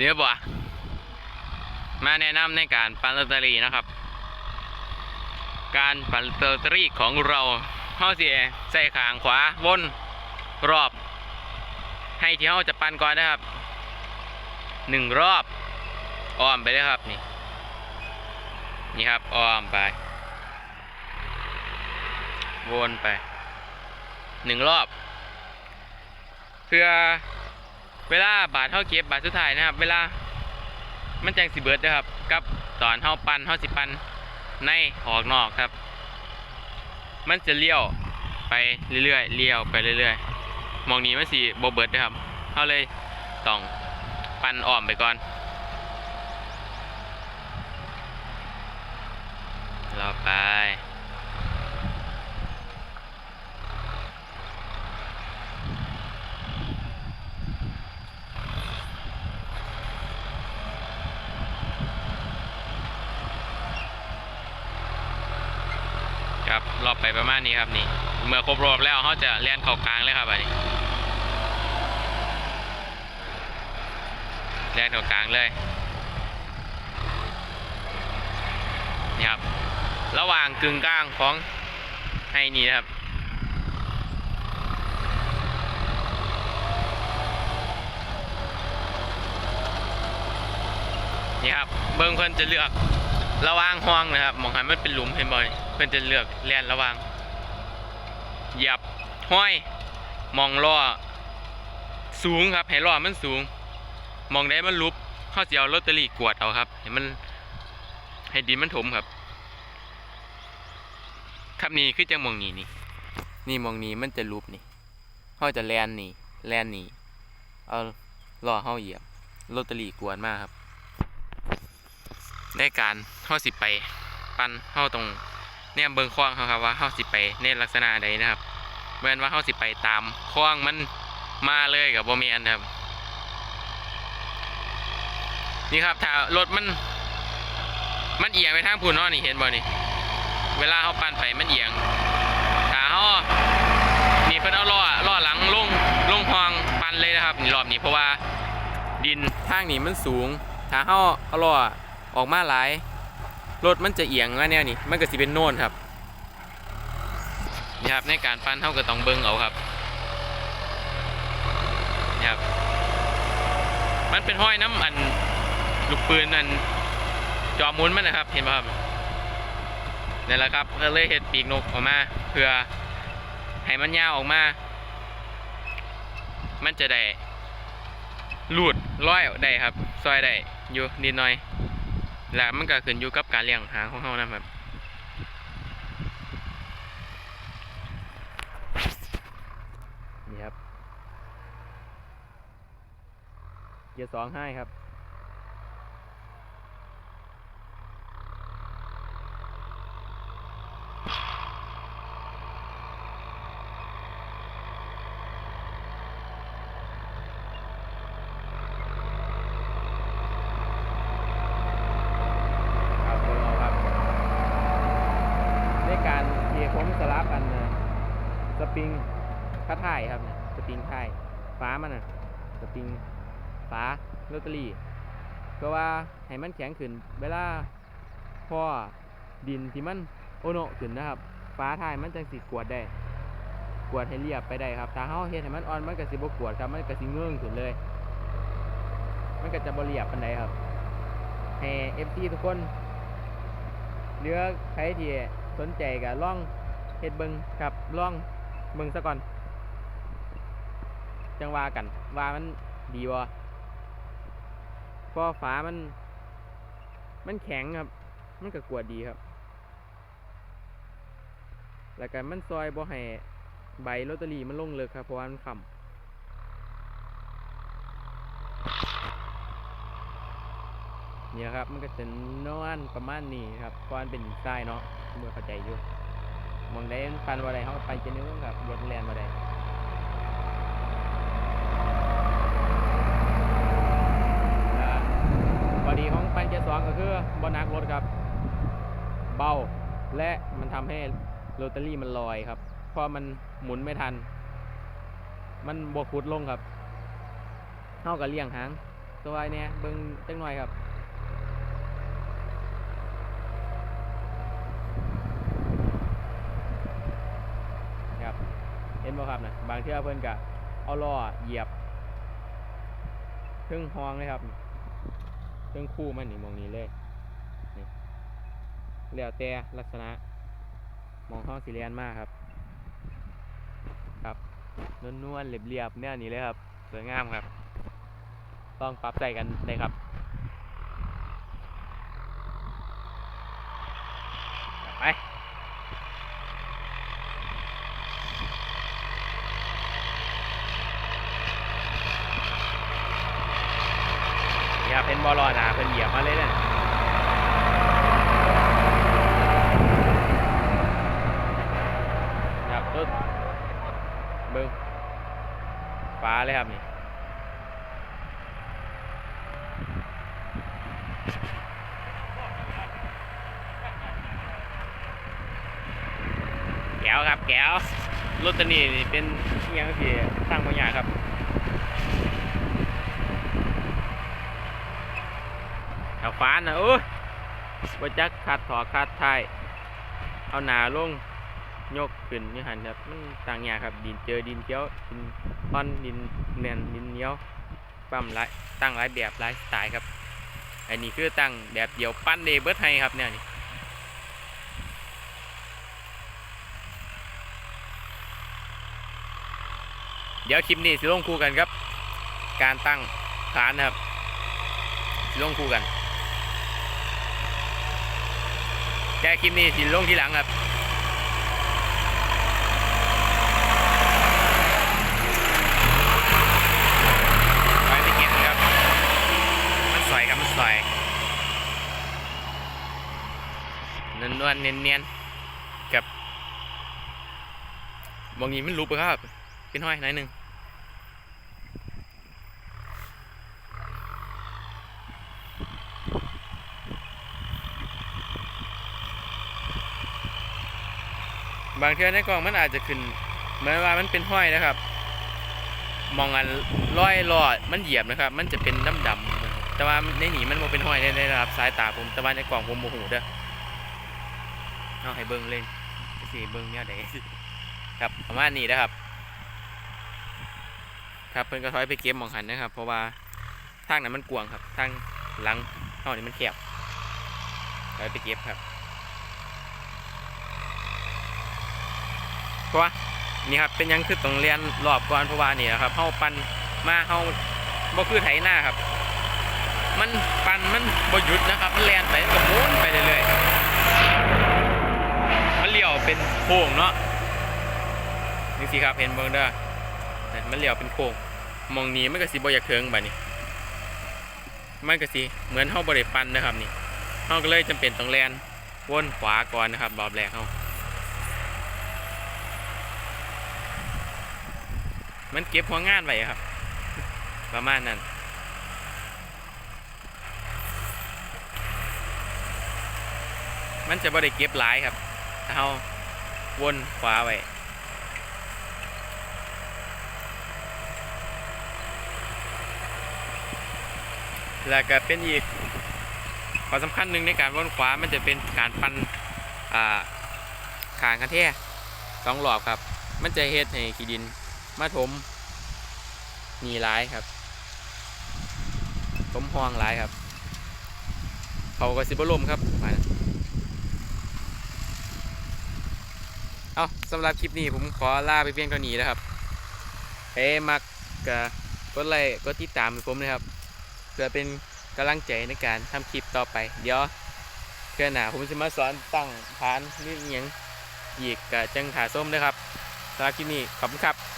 เสียบ่มาแนะนำในการปั่นลอตเตอรี่นะครับ การปั่นลอตเตอรี่ของเราเฮาเสิใส่ขางขวาวนรอบ ให้ที่เฮาจะปั่นก่อนนะครับหนึ่งรอบอ้อมไปเลยครับนี่นี่ครับอ้อมไป วนไปหนึ่งรอบ เพื่อ เวลาบาทเท่าเก็บบาทสุดท้ายนะครับ เวลามันแจงสิเบิร์ดนะครับ กับตอนเท่าปันเท่าสิปันในออกนอกครับ มันจะเลี้ยวไปเรื่อยๆเลี้ยวไปเรื่อยๆมองนี้มันสิโบเบิร์ดนะครับเขาเลยต้องปันอ้อมไปก่อนรอไป ครับรอบไปประมาณนี้ครับนี่ เมื่อครบรอบแล้วเขาจะเลียนเข้ากลางเลยครับอันนี้เลียนเข้ากลางเลยนี่ครับ ระหว่างกึ่งกลางของให้นี่นครับนี่ครับเบิ้งเพิ่นจะเลือกระหว่างห้องนะครับมองหันมันเป็นหลุมเห็นบ่อย เพิ่อนจะเลือกแล่นระว่างหยับห้อย มองล้อสูงครับให้ล้อมันสูง มองได้มันลุบเข้าสิเอาลอตเตอรี่กวดเอาครับให้มันให้ดินมันถมครับ ครับนี่คือจังมองนี้นี่นี่มองนี้มันจะลุบนี่เขาจะแลนนี่แลนนี่เอาล้อเฮาเหยียบลอตเตอรี่กวนมากครับในการเฮาสิไป ปั้นเฮาตรง เนี่ยเบิ่งคล้องเขาครับว่าเฮาสิไปในลักษณะใดนะครับเมื่อนว่าเฮาสิไปตามคล้องมันมาเลยกับบ่แม่นครับ นี่ครับถ้ารถมัน มันเอียงไปทางพุ่นเนานี่เห็นบ่นี่ เวลาเฮาปั่นไปมันเอียงถ้าเฮานี่เพิ่นเอาล้อล้อหลังลงลงห้องปั่นเลยนะครับนี่รอบนี้เพราะว่าดินทางนี้มันสูง ถ้าเฮาเอาล้อออกมาหลาย รถมันจะเอียงมาแนวนี้มันก็สิเป็นโน่นครับนี่ครับในการปั้นเท่ากับต้องเบิ้งเอาครับนี่ครับ มันเป็นห้อยน้ำอันลูกปืนอันจอมุนมันนะครับ เห็นป่ะครับนี่แหละครับก็เลยเห็ดปีกนกออกมาเพื่อให้มันยาวออกมา มันจะได้ลูดร้อยได้ครับ ซอยได้อยู่นิดหน่อย และมันก็ขึ้นอยู่กับการเลี้ยงหางของเขานะครับนี่ครับ เกียร์สองให้ครับ ครับเบิ่งเอาครับในการเทีผมสลับอันนะสปริงข้าท่ายครับสปริงท่ายฟ้ามันน่ะสปริงฟ้าลอตเตอรี่ก็ว่าให้มันแข็งขึ้น เวลาพอดินที่มันโอโนขึ้นนะครับฟ้าท่ายมันจังสิกวดได้กวดให้เรียบไปได้ครับถ้าเฮาเฮ็ดให้มันอ่อนมันก็สิบ่กวดครับมันก็สิเงื่องขึ้นเลย มันก็จะบ่เรียบปานใดครับให้ FC ทุกคนเหลือใครที่สนใจก็ล่อง เฮ็ดเบิงครับล่องเบิงซะก่อน จังว่ากัน ว่ามันดีบ่พราะฝามัน มันแข็งครับ มันก็กวดดีครับ แล้วก็มันซอยบ่ให้ใบลอตเตอรี่มันลงเลิกครับ เพราะว่ามันค้ำเนี่ยครับ มันก็จะนอนประมาณนี้ครับเพราะมันเป็นทรายเนาะเมื่อเข้าใจอยู่ มองได้มันปันว่าไรเขาไปจะนึกกับรถแลนว่ไรข้อดีของปันเจ็ดสองก็คือบอนักรถครับ เบาและมันทำให้โรตารี่มันลอยครับ เพราะมันหมุนไม่ทัน มันบวกขุดลงครับเท่ากับเลี่ยงหางสบายเนี่ยเบิ่งจังหน่อยครับ เห็น บ่ครับนะบางเทื่อเพิ่นก็เอาล้อเหยียบเครื่องห้องเลยครับเครื่องคู่มันนี่มองนี้เลยนี่แล้วแต่ลักษณะมองห้องสีเรียนมากครับ ครับนวลๆเรียบๆแนวนี้เลยครับสวยงามครับ ต้องปรับใจกันเลยครับไป นี่รอหนาเป็นเหยียบมาเลยเนี่ยครับตุ๊ดเบิ้งฟ้าเลยครับนี่แก้วครับแก้วรถตัวนี้นี่เป็นอิหยังที่สร้างบางอย่างครับ แถวฟ้านะโอ้ยว่าจักขาดถอขาดท้ายเอาหนาลงยกขึ้นนี่หันครับมันต่างอย่างครับ ดินเจอดินเกี้ยวดินท่อนดินเนียนดินเหนียวปั้มหลายตั้งหลายแบบหลายสไตล์ครับอันนี้คือตั้งแบบเดียวปั้นเดเบิร์ดให้ครับเนี่ยนี่เดี๋ยวคลิปนี้สิลงคู่กันครับ การตั้งฐานนะครับสิลงคู่กัน แก้คลิปนี้สิลงทีหลังครับไปไปเก็บครับ มันสวยครับ มันสวยนวลๆเนียนเนียนๆกับมองนี้มันรูปครับ เป็นห้อยไหนหนึ่ง บางเทื่อในกล่องมันอาจจะขึ้นเหมือนว่ามันเป็นห้อยนะครับ มองอันร้อยรอดมันเหยียบนะครับ มันจะเป็นดำดำแต่ว่าในหนีมันโมเป็นห้อยได้ได้รับสายตาผมแต่ว่าในกล่องผมโมโหเด้อเอาให้เบิ้งเล่นสิเบิ้งเนี่ยเด้ครับประมาณนี้นะครับ ครับเพิ่นก็ถอยไปเก็บมองหันนะครับ เพราะว่าทางนั้นมันกวางครับทางหลังเท่านี้มันแคบถอยไปเก็บครับ เพราะว่านี่ครับเป็นยังคือต้องเรียนรอบก่อนเพราะว่านี่นะครับเฮาปันมาเฮาบ่คือไถหน้าครับ มันปันมันบ่หยุดนะครับ มันแลนไปก็หมุนไปเรื่อยๆมันเลี้ยวเป็นโค้งเนาะนี่สิครับเห็นเบิ่งเด้อนั่มันเลี้ยวเป็นโค้งมองนี้มันก็สิบ่อยากเทิงบัดนี้มันก็สิเหมือนเฮาบ่ได้ปันนะครับนี่เฮาก็เลยจำเป็นต้องแลนวนขวาก่อนนะครับรอบแรกเฮา มันเก็บหัวงานไว้ครับ ประมาณนั้นมันจะบ่ได้เก็บหลายครับเราวนขวาไว้แล้วก็เป็นอีกข้อสำคัญหนึ่งในการวนขวา มันจะเป็นการปันอ่าคางกันแท้สองหลอบครับ มันจะเฮ็ดให้ขี้ดิน มาถมมีหลายครับถมห้องหลายครับเขาก็สิบลมครับมาเอาสำหรับคลิปนี้ผมขอลาไปเพียงเท่านี้นะครับเอ้มักกะกดไลค์กดติดตามผมนะครับเพื่อเป็นกำลังใจในการทำคลิปต่อไป เดี๋ยวเพื่อนหนาผมจะมาสอนตั้งฐานนี่อหยังอีกกะจังขาส้มนะครับสำหรับคลิปนี้ขอบคุณครับ